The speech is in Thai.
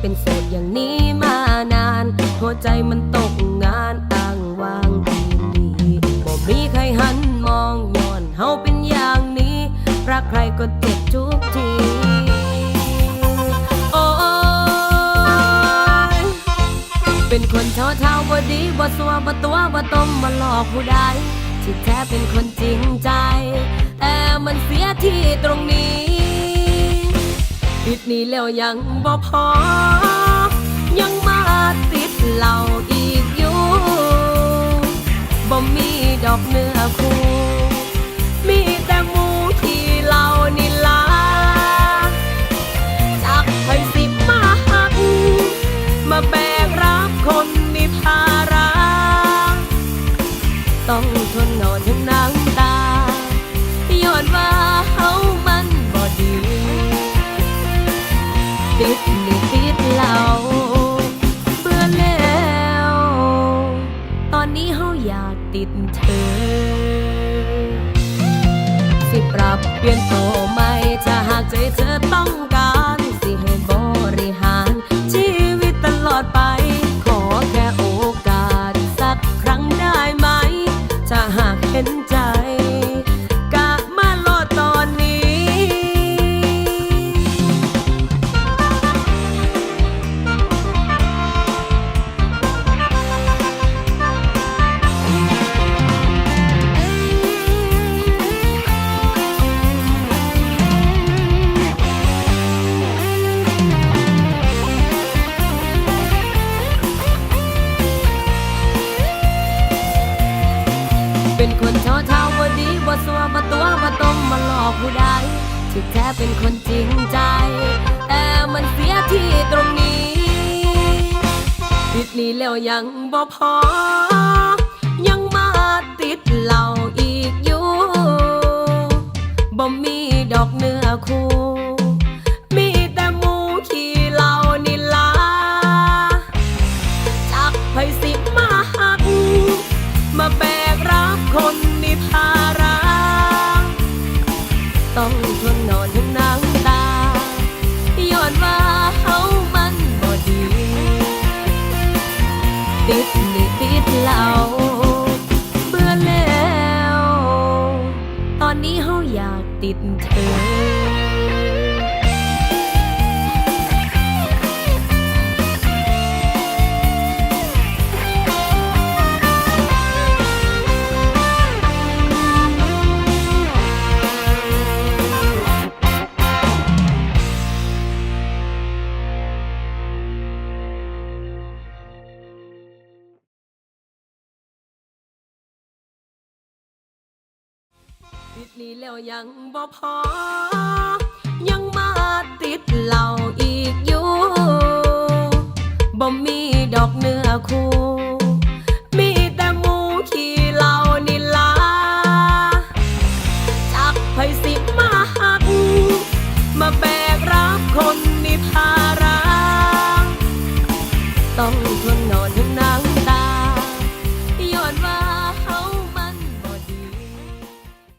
เป็นโสดอย่างนี้มานาน หัวใจมันตกงานอ้างวางอีหลีบ่มีใครหันมองย้อนเฮาเป็นอย่างนี้รักใครก็เจ็บทุกทีโอ้ยเป็นคนเช้าเช้าบ่ดีบ่สัวบ่ตัวบ่ต้มบ่หลอกผู้ใดที่แท้เป็นคนจริงใจ แต่มันเสียที่ตรงนี้ ติดนี้แล้วยังบ่พอ ติดเธอ สิปรับเปลี่ยนโตวไหม่ถ้าหากใจเธอต้องการ สัวบ่ตัวบ่ต้มมาหลอกผู้ใดที่แท้เป็นคนจริงใจ แต่มันเสียที่ตรงนี้ติดนี้แล้วยังบ่พอ ยังมาติดเหล้าอีกอยู่บ่มีดอกเนื้อคู่มีแต่หมูขี้เหล้านี่ลาจากไปสิมาหัก มาแบกรับคนมีภา ติดเธอ ติดนี้แล้วยังบ่พอ ยังมาติดเหล้าอีกอยู่บ่มีดอกเนื้อคู่ มีแต่มูขี้เหล้านี่ลาจากไปสิมาหัก มาแบกรับคนมีภาระต้องทนนอน